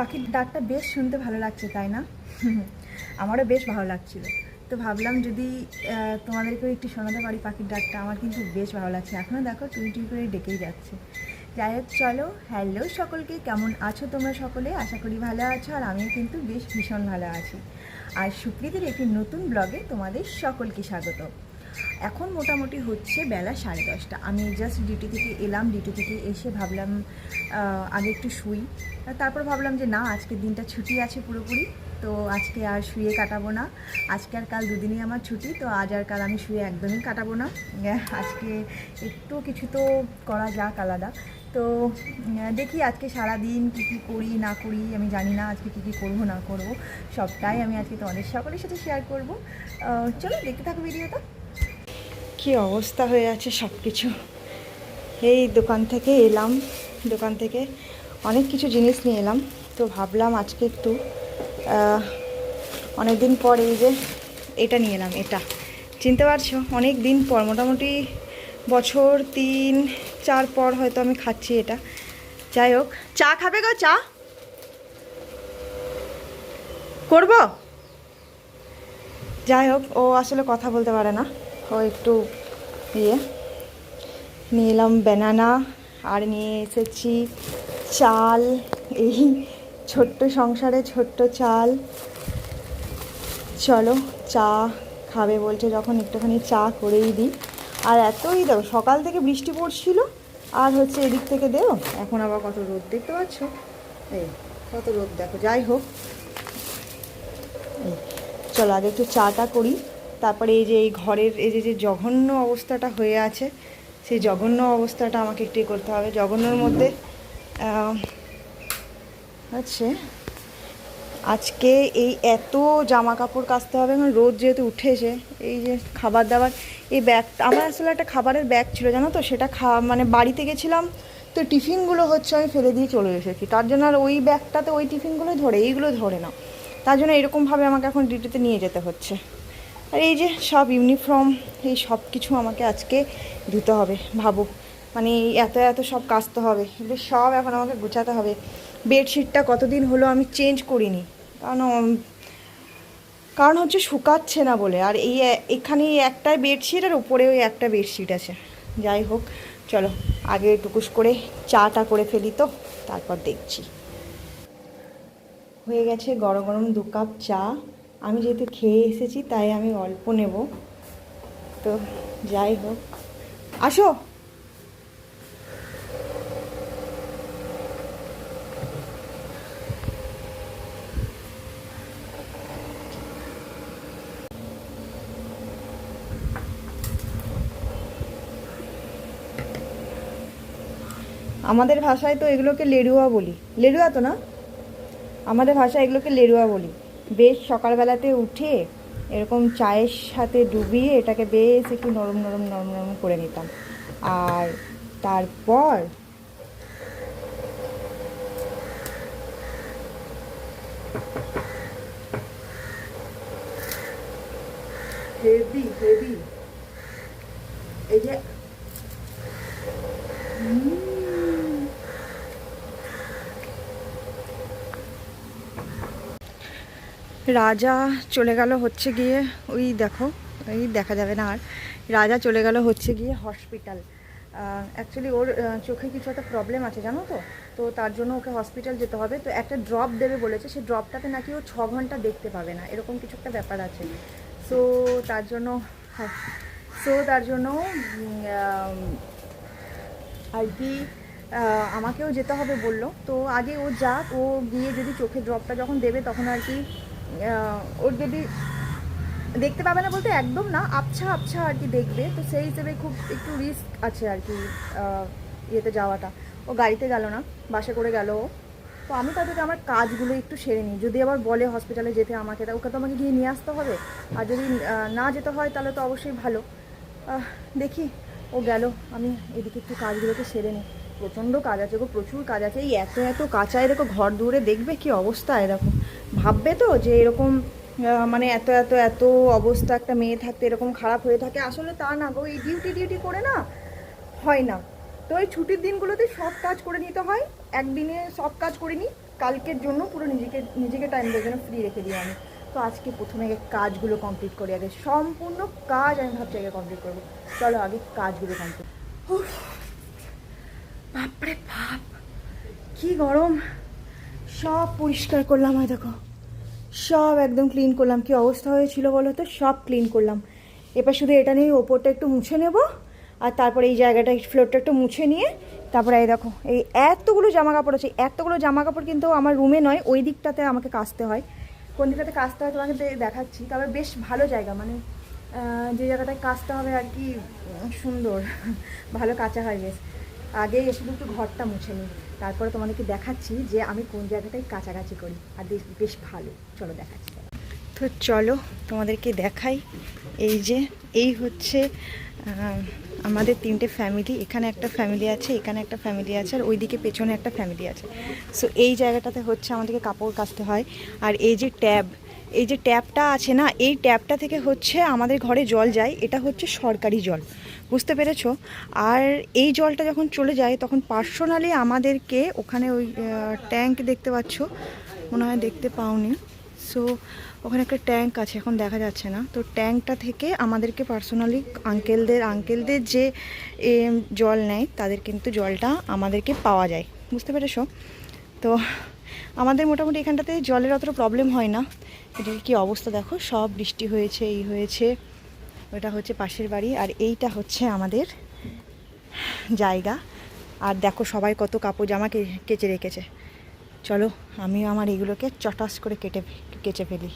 পাখির ডাকটা বেশ শুনতে ভালো লাগছে, তাই না? আমারও বেশ ভালো লাগছিল। তো ভাবলাম যদি তোমাদেরকেও একটু শোনাতে পারি পাখির ডাকটা, আমার কিন্তু বেশ ভালো লাগছে। এখনও দেখো টুই টুই করে ডেকেই যাচ্ছে। যাই হোক, চলো, হ্যালো সকলকে, কেমন আছো তোমরা সকলে? আশা করি ভালো আছো, আর আমিও কিন্তু বেশ ভীষণ ভালো আছি। আর সুপ্রীতির একটি নতুন ব্লগে তোমাদের সকলকে স্বাগত এখন মোটামুটি হচ্ছে বেলা সাড়ে দশটা। আমি জাস্ট ডিউটি থেকে এলাম ডিউটি থেকে এসে ভাবলাম আগে একটু শুই। তারপর ভাবলাম যে, না, আজকের দিনটা ছুটি আছে পুরোপুরি, তো আজকে আর শুয়ে কাটাবো না। আজকে আর কাল দুদিনই আমার ছুটি, তো আজ আর কাল আমি শুয়ে একদমই কাটাবো না। আজকে একটু কিছু তো করা যাক আলাদা। তো দেখি আজকে সারা দিন কী কী করি, না করি, আমি জানি না আজকে কী কী করব, না করব। সবটাই আমি আজকে তোমাদের সকলের সাথে শেয়ার করব। চলো দেখতে থাকো ভিডিওটা কি অবস্থা হয়ে আছে সব কিছু এই দোকান থেকে এলাম, দোকান থেকে অনেক কিছু জিনিস নিয়ে এলাম। তো ভাবলাম আজকে একটু অনেক দিন পর এই যে এটা নিয়ে এলাম, এটা। চিনতে পারছ? অনেক দিন পর, মোটামুটি বছর তিন, চার পর হয়তো আমি খাচ্ছি এটা। যাই হোক, চা খাবে গো, চা। করব? যাই হোক, ও আসলে কথা বলতে পারে না। একটু ইয়ে। নিয়ে এলাম ব্যানানা আর নিয়ে এসেছি চাল। এই ছোট্ট সংসারে ছোট্ট চাল। চলো চা খাবে বলছে, যখন একটুখানি চা করেই দিই। আর এতই দাও, সকাল থেকে বৃষ্টি পড়ছিল, আর হচ্ছে এদিক থেকে দেও, এখন আবার কত রোদ, দেখতে পাচ্ছ? এই, কত রোদ, দেখো, যাই হোক। চলো আগে একটু চাটা করি। তারপরে এই যে এই ঘরের, এই যে যে জঘন্য অবস্থাটা হয়ে আছে, সেই জঘন্য অবস্থাটা আমাকে একটু করতে হবে। জঘন্যর মধ্যে হচ্ছে আজকে এই এত জামা কাপড় কাচতে হবে এখন রোদ যেহেতু উঠেছে, এই যে খাবার দাবার, এই ব্যাগ, আমার আসলে একটা খাবারের ব্যাগ ছিল, জানো তো? সেটা খা মানে বাড়িতে গেছিলাম, তো টিফিনগুলো হচ্ছে আমি ফেলে দিয়ে চলে এসেছি। তার জন্য আর ওই ব্যাগটাতে ওই টিফিনগুলোই ধরে, এইগুলো ধরে না তার জন্য এরকমভাবে আমাকে এখন ডিউটিতে নিয়ে যেতে হচ্ছে। আর এই যে সব ইউনিফর্ম এই সব কিছু আমাকে আজকে ধুতে হবে, ভাবো। মানে এত এত সব কাচতে হবে, এগুলো সব এখন আমাকে গুছাতে হবে। বেডশিটটা কতদিন হলো আমি চেঞ্জ করিনি, কারণ কারণ হচ্ছে শুকাচ্ছে না বলে। আর এই এখানে একটাই বেডশিট আর উপরে ওই একটা বেডশিট আছে। যাই হোক, চলো, আগে টুকুস করে চাটা করে ফেলি তো, তারপর দেখছি। হয়ে গেছে গরম গরম দু কাপ চা। আমি যেহেতু খেয়ে এসেছি, তাই আমি অল্প নেব। তো যাই হোক। আসো! আমাদের ভাষায় তো এগুলোকে লেড়ুয়া বলি। লেড়ুয়া তো না? আমাদের ভাষায় এগুলোকে লেড়ুয়া বলি। বেশ সকালবেলাতে উঠে এরকম চায়ের সাথে ডুবিয়ে এটাকে বেশ একটু নরম নরম নরম নরম করে নিতাম। আর তারপর হেভি হেভি। এই যে উম, রাজা চলে গেল হচ্ছে গিয়ে, ওই দেখো ওই দেখা যাবে না আর। রাজা চলে গেল হচ্ছে গিয়ে হসপিটাল অ্যাকচুয়ালি ওর চোখে কিছু একটা প্রবলেম আছে, জানো তো? তো তার জন্য ওকে হসপিটাল যেতে হবে। তো একটা ড্রপ দেবে বলেছে সেই ড্রপটাতে নাকি ও ছ ঘণ্টা দেখতে পাবে না। এরকম কিছু একটা ব্যাপার আছে। সো তার জন্য হ্যাঁ। সো তার জন্য আর কি আমাকেও যেতে হবে বলল। তো আগে ও যাক, ও গিয়ে যদি চোখে ড্রপটা যখন দেবে, তখন আর কি ওর যদি দেখতে পাবে না বলতে একদম না, আবছা আবছা আর কি দেখবে। তো সেই হিসেবে খুব একটু রিস্ক আছে আর কি ইয়েতে যাওয়াটা। ও গাড়িতে গেল না, বাসে করে গেল তো আমি তাদেরকে আমার কাজগুলো একটু সেরে নিই। যদি আবার বলে হসপিটালে যেতে আমাকে, তা ওকে তো আমাকে গিয়ে নিয়ে আসতে হবে। আর যদি না যেতে হয় তাহলে তো অবশ্যই ভালো। দেখি, ও গেল, আমি এদিকে একটু কাজগুলোকে সেরে নিই। প্রচণ্ড কাজ আছে গো, প্রচুর কাজ আছে। এই এত এত কাঁচা এরকম ঘর দূরে দেখবে কি অবস্থা এরকম? ভাববে তো যে এরকম মানে এত এত এত অবস্থা, একটা মেয়ে থাকতে এরকম খারাপ হয়ে থাকে। আসলে তা না গো, এই ডিউটি ডিউটি করে না হয় না। তো এই ছুটির দিনগুলোতে সব কাজ করে নিতে হয়। একদিনে সব কাজ করে নিই। কালকের জন্য পুরো নিজেকে নিজেকে টাইম দেওয়ার জন্য ফ্রি রেখে দিই আমি। তো আজকে প্রথমে আগে কাজগুলো কমপ্লিট করি, আগে সম্পূর্ণ কাজ আমি ভাবছি আগে কমপ্লিট করব। চলো আগে কাজগুলো কমপ্লিট বাপরে বাপ, কি গরম। সব পরিষ্কার করলাম হয় দেখো। সব একদম ক্লিন করলাম। কি অবস্থা হয়েছিল বলো তো? সব ক্লিন করলাম। এবার শুধু এটা নিয়ে ওপরটা একটু মুছে নেব আর তারপরে এই জায়গাটা ফ্লোরটা একটু মুছে নিয়ে তারপরে এই দেখো, এই এতগুলো জামা কাপড় আছে। এতগুলো জামা কাপড় কিন্তু আমার রুমে নয়, ওই দিকটাতে আমাকে কাচতে হয়। কোন দিকটাতে কাচতে হয় তোমাকে দেখাচ্ছি। তবে বেশ ভালো জায়গা মানে যে জায়গাটায় কাচতে হবে আর কি সুন্দর। ভালো কাঁচা হয় বেশ। আগে শুধু একটু ঘরটা মুছে নিই। তারপরে তোমাদেরকে দেখাচ্ছি যে আমি কোন জায়গাটায় কাছাকাছি করি। আর বেশ বেশ ভালো। চলো দেখাচ্ছি। তো চলো তোমাদেরকে দেখাই। এই যে, এই হচ্ছে আমাদের তিনটে ফ্যামিলি এখানে একটা ফ্যামিলি আছে, এখানে একটা ফ্যামিলি আছে, আর ওইদিকে পেছনে একটা ফ্যামিলি আছে। সো এই জায়গাটাতে হচ্ছে আমাদেরকে কাপড় কাচতে হয়। আর এই যে ট্যাব এই যে ট্যাপটা আছে না, এই ট্যাপটা থেকে হচ্ছে আমাদের ঘরে জল যায়, এটা হচ্ছে সরকারি জল, বুঝতে পেরেছ? আর এই জলটা যখন চলে যায়, তখন পার্সোনালি আমাদেরকে ওখানে ওই ট্যাঙ্ক দেখতে পাচ্ছ? মনে হয় দেখতে পাওনি। সো ওখানে একটা ট্যাঙ্ক আছে, এখন দেখা যাচ্ছে না। তো ট্যাঙ্কটা থেকে আমাদেরকে পার্সোনালি আঙ্কেলদের আঙ্কেলদের যে জল নেয়, তাদের কিন্তু জলটা আমাদেরকে পাওয়া যায়, বুঝতে পেরেছ? তো আমাদের মোটামুটি এখানটাতে জলের অতটা প্রবলেম হয় না। এটা কি অবস্থা দেখো? সব বৃষ্টি হয়েছে, এই হয়েছে। ওটা হচ্ছে পাশের বাড়ি আর এইটা হচ্ছে আমাদের জায়গা। আর দেখো সবাই কত কাপড় জামা কেচে রেখেছে। চলো আমিও আমার এগুলোকে চটাস করে কেটে, কেচে ফেলি।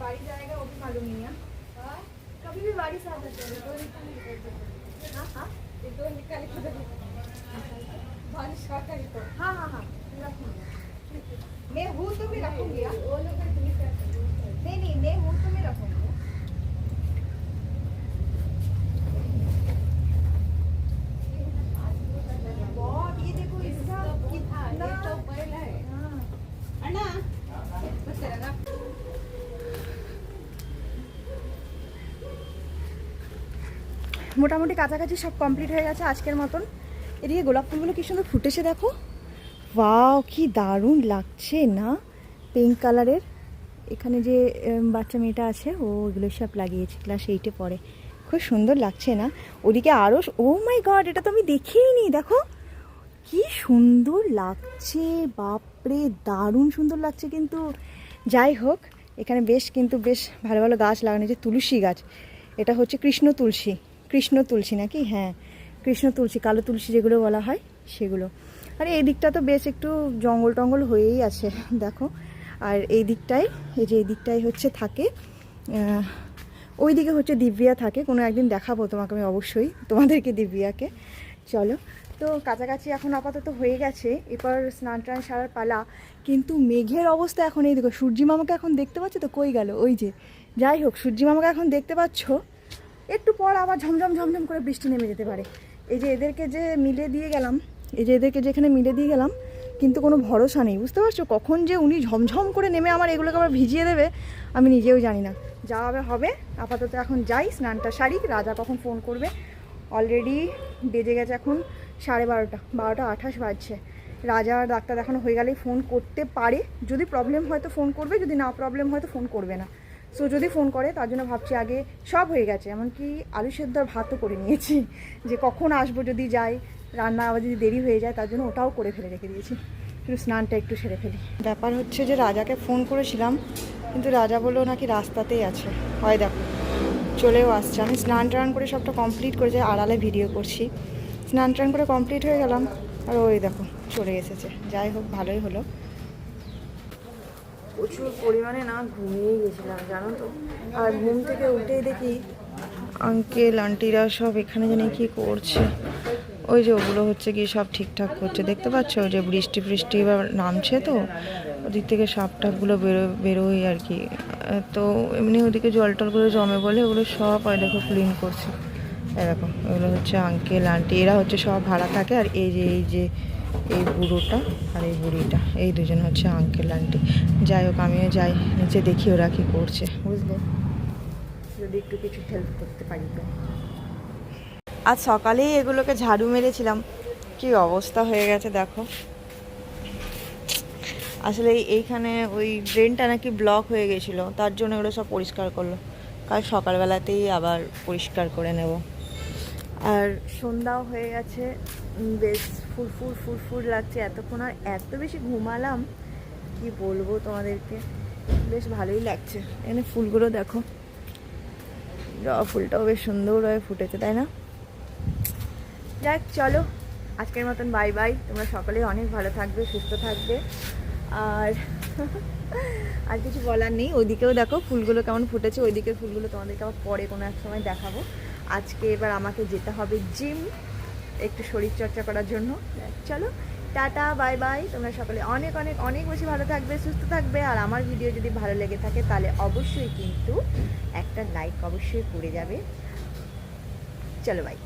बाड़ी जाएगा वो भी मालूम नहीं है। कभी भी आ जाती है हाँ हाँ? दो निकाल के बारिश का करी तो हाँ हाँ हाँ मैं हूँ तो मैं रखूँगी हाँ। नहीं नहीं मैं हूँ तो मैं रखूँगी। মোটামুটি কাছাকাছি সব কমপ্লিট হয়ে গেছে আজকের মতন। এদিকে গোলাপ ফুলগুলো কি সুন্দর ফুটেছে দেখো। ওয়াও কি দারুণ লাগছে না? পিঙ্ক কালারের এখানে যে বাচ্চা মেয়েটা আছে, ও এগুলো সব লাগিয়েছে ক্লাস এইটে পড়ে। খুব সুন্দর লাগছে না? ওদিকে আরও ও মাই গড এটা তো আমি দেখেই নি, দেখো। কি সুন্দর লাগছে, বাপরে, দারুণ সুন্দর লাগছে কিন্তু। যাই হোক, এখানে বেশ কিন্তু বেশ ভালো ভালো গাছ লাগানো যে তুলসী গাছ। এটা হচ্ছে কৃষ্ণ তুলসী। কৃষ্ণ তুলসী নাকি? হ্যাঁ কৃষ্ণ তুলসী, কালো তুলসী যেগুলো বলা হয়, সেগুলো। আর, এই দিকটা তো বেশ একটু জঙ্গল টঙ্গল হয়েই আছে, দেখো। আর এই দিকটায়, এই যে এই দিকটায় হচ্ছে থাকে ওই দিকে হচ্ছে দিব্যা থাকে। কোনো একদিন দেখাবো তোমাকে আমি অবশ্যই, তোমাদেরকে দিব্যাকে চলো। তো কাছাকাছি এখন আপাতত হয়ে গেছে এবার স্নান টান সারার পালা। কিন্তু মেঘের অবস্থা এখন এই দেখো, সূর্যি মামাকে এখন দেখতে পাচ্ছ তো? কই গেল? ওই যে, যাই হোক, সূর্যি মামাকে এখন দেখতে পাচ্ছ একটু পর আবার ঝমঝম ঝমঝম করে বৃষ্টি নেমে যেতে পারে। এই যে এদেরকে যে মিলে দিয়ে গেলাম, এই যে এদেরকে যেখানে মিলে দিয়ে গেলাম, কিন্তু কোনো ভরসা নেই, বুঝতে পারছ? কখন যে উনি ঝমঝম করে নেমে আমার এগুলোকে আবার ভিজিয়ে দেবে, আমি নিজেও জানি না। যা হবে হবে। আপাতত এখন যাই, স্নানটা সারি, রাজা কখন ফোন করবে। অলরেডি বেজে গেছে এখন সাড়ে বারোটা বারোটা আঠাশ বাজছে। রাজার ডাক্তার দেখানো হয়ে গেলেই ফোন করতে পারে। যদি প্রবলেম হয় তো ফোন করবে, যদি না প্রবলেম হয় তো ফোন করবে না। সো যদি ফোন করে, তার জন্য ভাবছি আগে সব হয়ে গেছে। এমনকি আলু সেদ্ধ আর ভাতও করে নিয়েছি। যে কখন আসব যদি যাই, রান্না আবার যদি দেরি হয়ে যায়, তার জন্য ওটাও করে ফেলে রেখে দিয়েছি। শুধু স্নানটা একটু সেরে ফেলি। ব্যাপার হচ্ছে যে রাজাকে ফোন করেছিলাম, কিন্তু রাজা বলল নাকি রাস্তাতেই আছে। হয় দেখো, চলেও আসছে। আমি স্নান টান করে সবটা কমপ্লিট করে যে আড়ালে ভিডিও করছি। স্নান টান করে কমপ্লিট হয়ে গেলাম। আর ওই দেখো, চলে এসেছে। যাই হোক, ভালোই হলো। প্রচুর পরিমাণে না ঘুমিয়ে গেছিলাম, জানো তো? আর ঘুম থেকে উঠেই দেখি আঙ্কেল আন্টিরা সব এখানে জানি কি করছে। ওই যে ওগুলো হচ্ছে কি সব ঠিকঠাক করছে। দেখতে পাচ্ছ? যে বৃষ্টি ফৃষ্টি এবার নামছে তো। ওদিক থেকে সাপ টাপগুলো বেরো, বেরোয় আর কি। তো এমনি ওদিকে জল টলগুলো জমে বলে ওগুলো সব আর দেখো ক্লিন করছে। এরকম এগুলো হচ্ছে আঙ্কেল আন্টি এরা হচ্ছে সব ভাড়া থাকে। আর এই যে এই যে এই বুড়োটা আর এই বুড়িটা। এই দুজন হচ্ছে আঙ্কেল আন্টি যাই হোক, আমিও যাই, নিচে দেখি ওরা কি করছে, বুঝলে? যদি একটু কিছু হেল্প করতে পারি তো। আজ সকালেই এগুলোকে ঝাড়ু মেরেছিলাম। কি অবস্থা হয়ে গেছে দেখো। আসলে এইখানে ওই ড্রেনটা নাকি ব্লক হয়ে গেছিল, তার জন্য ওগুলো সব পরিষ্কার করল। কাল সকালবেলাতেই আবার পরিষ্কার করে নেব। আর সন্ধ্যাও হয়ে গেছে বেশ ফুরফুর ফুরফুর লাগছে এতক্ষণ আর এত বেশি ঘুমালাম, কি বলব তোমাদেরকে? বেশ ভালোই লাগছে। এখানে ফুলগুলো দেখো। জবা ফুলটাও বেশ সুন্দরভাবে ফুটেছে, তাই না? যাক, চলো। আজকের মতন বাই বাই তোমরা সকলেই অনেক ভালো থাকবে, সুস্থ থাকবে। আর আর কিছু বলার নেই। ওইদিকেও দেখো ফুলগুলো কেমন ফুটেছে, ওইদিকের ফুলগুলো তোমাদেরকে আবার পরে কোনো এক সময় দেখাবো। আজকে এবার আমাকে যেতে হবে জিম একটু শরীর চর্চা করার জন্য। চলো, টাটা, বাই বাই। তোমরা সকলে অনেক অনেক অনেক বেশি ভালো থাকবে, সুস্থ থাকবে। আর আমার ভিডিও যদি ভালো লেগে থাকে, তাহলে অবশ্যই কিন্তু একটা লাইক অবশ্যই করে যাবে। চলো বাই